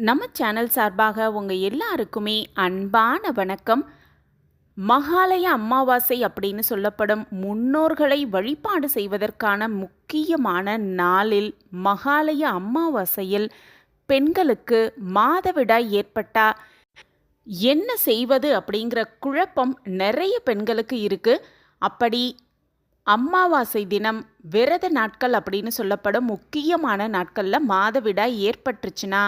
நம்ம சேனல் சார்பாக உங்கள் எல்லாருக்குமே அன்பான வணக்கம். மகாலய அமாவாசை அப்படின்னு சொல்லப்படும் முன்னோர்களை வழிபாடு செய்வதற்கான முக்கியமான நாளில் மகாலய அமாவாசையில் பெண்களுக்கு மாதவிடாய் ஏற்பட்டா என்ன செய்வது அப்படிங்கிற குழப்பம் நிறைய பெண்களுக்கு இருக்குது அப்படி அம்மாவாசை தினம் விரத நாட்கள் அப்படின்னு சொல்லப்படும் முக்கியமான நாட்களில் மாதவிடாய் ஏற்பட்டுருச்சுன்னா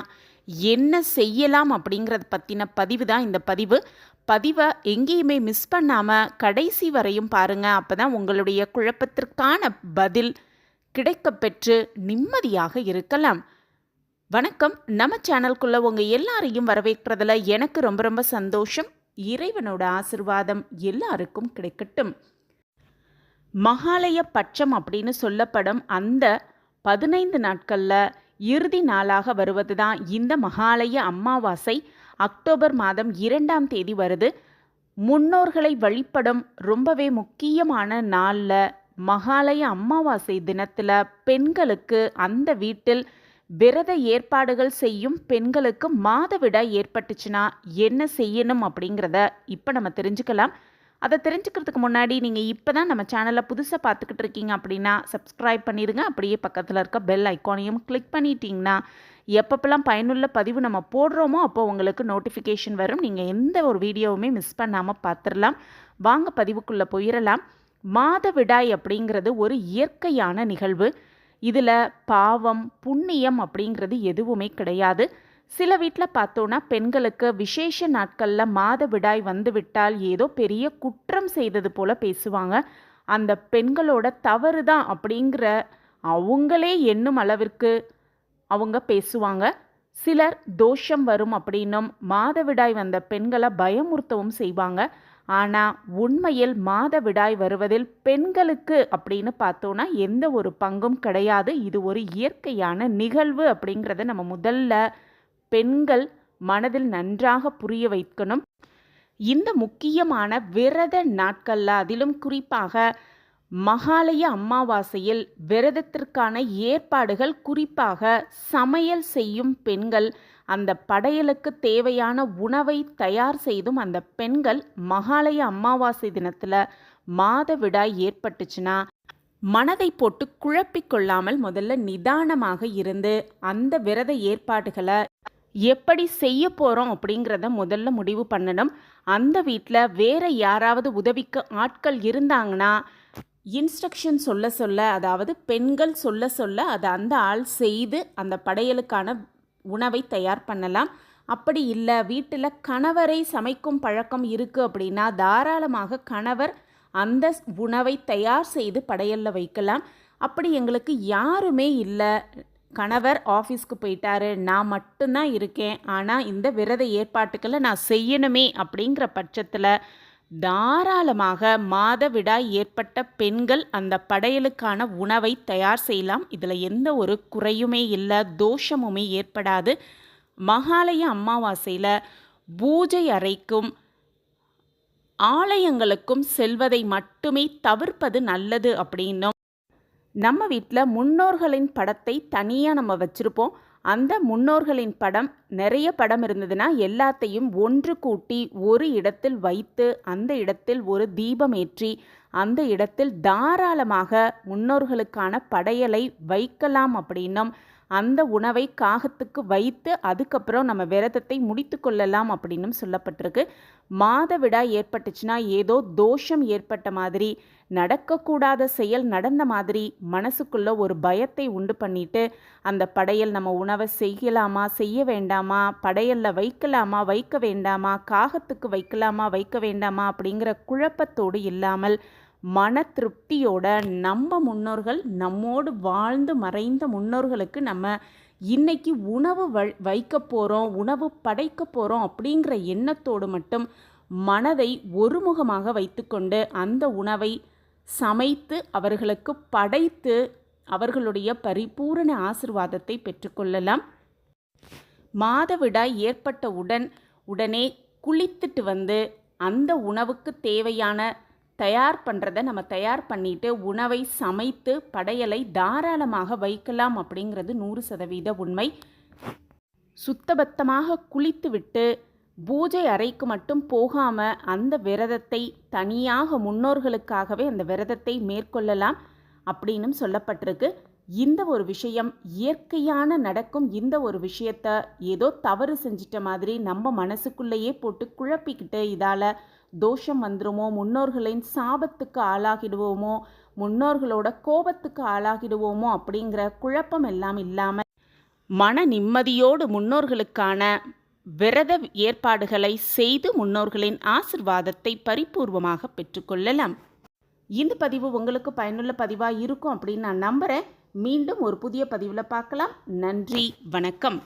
என்ன செய்யலாம் அப்படிங்கிறத பற்றின பதிவு தான் இந்த பதிவு. பதிவை எங்கேயுமே மிஸ் பண்ணாமல் கடைசி வரையும் பாருங்கள் அப்போ தான் உங்களுடைய குழப்பத்திற்கான பதில் கிடைக்கப்பெற்று நிம்மதியாக இருக்கலாம். வணக்கம். நம்ம சேனல்குள்ளே உங்கள் எல்லாரையும் வரவேற்கிறதுல எனக்கு ரொம்ப ரொம்ப சந்தோஷம். இறைவனோட ஆசிர்வாதம் எல்லாருக்கும் கிடைக்கட்டும். மகாலய பட்சம் அப்படின்னு சொல்லப்படும் அந்த பதினைந்து நாட்களில் இறுதி நாளாக வருவது தான் இந்த மகாலய அமாவாசை அக்டோபர் மாதம் இரண்டாம் தேதி வருது. முன்னோர்களை வழிபடும் ரொம்பவே முக்கியமான நாளில் மகாலய அமாவாசை தினத்தில் பெண்களுக்கு அந்த வீட்டில் விரத ஏற்பாடுகள் செய்யும் பெண்களுக்கு மாதவிடாய் ஏற்பட்டுச்சுன்னா என்ன செய்யணும் அப்படிங்கிறத இப்போ நம்ம தெரிஞ்சுக்கலாம். அதை தெரிஞ்சுக்கிறதுக்கு முன்னாடி நீங்கள் இப்போ தான் நம்ம சேனலை புதுசாக பார்த்துக்கிட்டு இருக்கீங்க அப்படின்னா சப்ஸ்கிரைப் பண்ணிடுங்க. அப்படியே பக்கத்தில் இருக்க பெல் ஐக்கானையும் கிளிக் பண்ணிட்டீங்கன்னா எப்பப்பெல்லாம் பயனுள்ள பதிவு நம்ம போடுறோமோ அப்போ உங்களுக்கு நோட்டிஃபிகேஷன் வரும். நீங்கள் எந்த ஒரு வீடியோவுமே மிஸ் பண்ணாமல் பார்த்துடலாம். வாங்க பதிவுக்குள்ளே போயிடலாம். மாதவிடாய் அப்படிங்கிறது ஒரு இயற்கையான நிகழ்வு. இதில் பாவம் புண்ணியம் அப்படிங்கிறது எதுவுமே கிடையாது. சில வீட்டில் பார்த்தோன்னா பெண்களுக்கு விசேஷ நாட்களில் மாதவிடாய் வந்துவிட்டால் ஏதோ பெரிய குற்றம் செய்தது போல் பேசுவாங்க. அந்த பெண்களோட தவறு தான் அப்படிங்கிற அவங்களே எண்ணும் அளவிற்கு அவங்க பேசுவாங்க. சிலர் தோஷம் வரும் அப்படின்னும் மாதவிடாய் வந்த பெண்களை பயமுறுத்தவும் செய்வாங்க. ஆனால் உண்மையில் மாதவிடாய் வருவதில் பெண்களுக்கு அப்படின்னு பார்த்தோன்னா எந்த ஒரு பங்கும் கிடையாது. இது ஒரு இயற்கையான நிகழ்வு அப்படிங்கிறத நம்ம முதல்ல பெண்கள் மனதில் நன்றாக புரிய வைக்கணும். இந்த முக்கியமான விரத நாட்களில் அதிலும் குறிப்பாக மகாலய அமாவாசையில் விரதத்திற்கான ஏற்பாடுகள் குறிப்பாக சமையல் செய்யும் பெண்கள் அந்த படையலுக்கு தேவையான உணவை தயார் செய்தும் அந்த பெண்கள் மகாலய அமாவாசை தினத்தில் மாதவிடாய் ஏற்பட்டுச்சுன்னா மனதை போட்டு குழப்பிக்கொள்ளாமல் முதல்ல நிதானமாக இருந்து அந்த விரத ஏற்பாடுகளை எப்படி செய்ய போகிறோம் அப்படிங்கிறத முதல்ல முடிவு பண்ணணும். அந்த வீட்டில் வேறு யாராவது உதவிக்கு ஆட்கள் இருந்தாங்கன்னா இன்ஸ்ட்ரக்ஷன் சொல்ல சொல்ல அதாவது பெண்கள் சொல்ல சொல்ல அதை அந்த ஆள் செய்து அந்த படையலுக்கான உணவை தயார் பண்ணலாம். அப்படி இல்லை வீட்டில் கணவரை சமைக்கும் பழக்கம் இருக்குது அப்படின்னா தாராளமாக கணவர் அந்த உணவை தயார் செய்து படையலில் வைக்கலாம். அப்படி எங்களுக்கு யாருமே இல்லை. கணவர் ஆஃபீஸ்க்கு போயிட்டாரு. நான் மட்டும்தான் இருக்கேன். ஆனால் இந்த விரத ஏற்பாட்டுக்களை நான் செய்யணுமே அப்படிங்கிற பட்சத்தில் தாராளமாக மாதவிடாய் ஏற்பட்ட பெண்கள் அந்த படையலுக்கான உணவை தயார் செய்யலாம். இதில் எந்த ஒரு குறையுமே இல்லை தோஷமுமே ஏற்படாது. மகாலய அமாவாசையில் பூஜை அறைக்கும் ஆலயங்களுக்கும் செல்வதை மட்டுமே தவிர்ப்பது நல்லது அப்படின்னும் நம்ம வீட்டில் முன்னோர்களின் படத்தை தனியாக நம்ம வச்சுருப்போம். அந்த முன்னோர்களின் படம் நிறைய படம் இருந்ததுன்னா எல்லாத்தையும் ஒன்று கூட்டி ஒரு இடத்தில் வைத்து அந்த இடத்தில் ஒரு தீபம் ஏற்றி அந்த இடத்தில் தாராளமாக முன்னோர்களுக்கான படையலை வைக்கலாம் அப்படின்னும் அந்த உணவை காகத்துக்கு வைத்து அதுக்கப்புறம் நம்ம விரதத்தை முடித்து கொள்ளலாம் அப்படின்னும் சொல்லப்பட்டிருக்கு. மாதவிடா ஏற்பட்டுச்சுன்னா ஏதோ தோஷம் ஏற்பட்ட மாதிரி நடக்கக்கூடாத செயல் நடந்த மாதிரி மனசுக்குள்ள ஒரு பயத்தை உண்டு பண்ணிட்டு அந்த படையல் நம்ம உணவை செய்யலாமா செய்ய வேண்டாமா படையலில் வைக்கலாமா வைக்க வேண்டாமா காகத்துக்கு வைக்கலாமா வைக்க வேண்டாமா அப்படிங்கிற குழப்பத்தோடு இல்லாமல் மன திருப்தியோட நம்ம முன்னோர்கள் நம்மோடு வாழ்ந்து மறைந்த முன்னோர்களுக்கு நம்ம இன்னைக்கு உணவு வ வைக்க போகிறோம் உணவு படைக்க போகிறோம் அப்படிங்கிற எண்ணத்தோடு மட்டும் மனதை ஒருமுகமாக வைத்துக்கொண்டு அந்த உணவை சமைத்து அவர்களுக்கு படைத்து அவர்களுடைய பரிபூரண ஆசிர்வாதத்தை பெற்றுக்கொள்ளலாம். மாதவிடாய் ஏற்பட்டவுடன் உடனே குளித்துட்டு வந்து அந்த உணவுக்கு தேவையான தயார் பண்ணுறத நம்ம தயார் பண்ணிட்டு உணவை சமைத்து படையலை தாராளமாக வைக்கலாம் அப்படிங்கிறது நூறு சதவீத உண்மை. சுத்தபத்தமாக குளித்துவிட்டு பூஜை அறைக்கு மட்டும் போகாமல் அந்த விரதத்தை தனியாக முன்னோர்களுக்காகவே அந்த விரதத்தை மேற்கொள்ளலாம் அப்படின்னும் சொல்லப்பட்டிருக்கு. இந்த ஒரு விஷயம் இயற்கையான நடக்கும். இந்த ஒரு விஷயத்த ஏதோ தவறு செஞ்சிட்ட மாதிரி நம்ம மனசுக்குள்ளேயே போட்டு குழப்பிக்கிட்டு இதால் தோஷம் வந்துருமோ முன்னோர்களின் சாபத்துக்கு ஆளாகிடுவோமோ முன்னோர்களோட கோபத்துக்கு ஆளாகிடுவோமோ அப்படிங்கிற குழப்பம் எல்லாம் இல்லாமல் மன நிம்மதியோடு முன்னோர்களுக்கான விரத ஏற்பாடுகளை செய்து முன்னோர்களின் ஆசிர்வாதத்தை பரிபூர்வமாக பெற்றுக்கொள்ளலாம் இந்த பதிவு உங்களுக்கு பயனுள்ள பதிவாக இருக்கும் அப்படின்னு நான் நம்புகிறேன் மீண்டும் ஒரு புதிய பதிவில் பார்க்கலாம். நன்றி. வணக்கம்.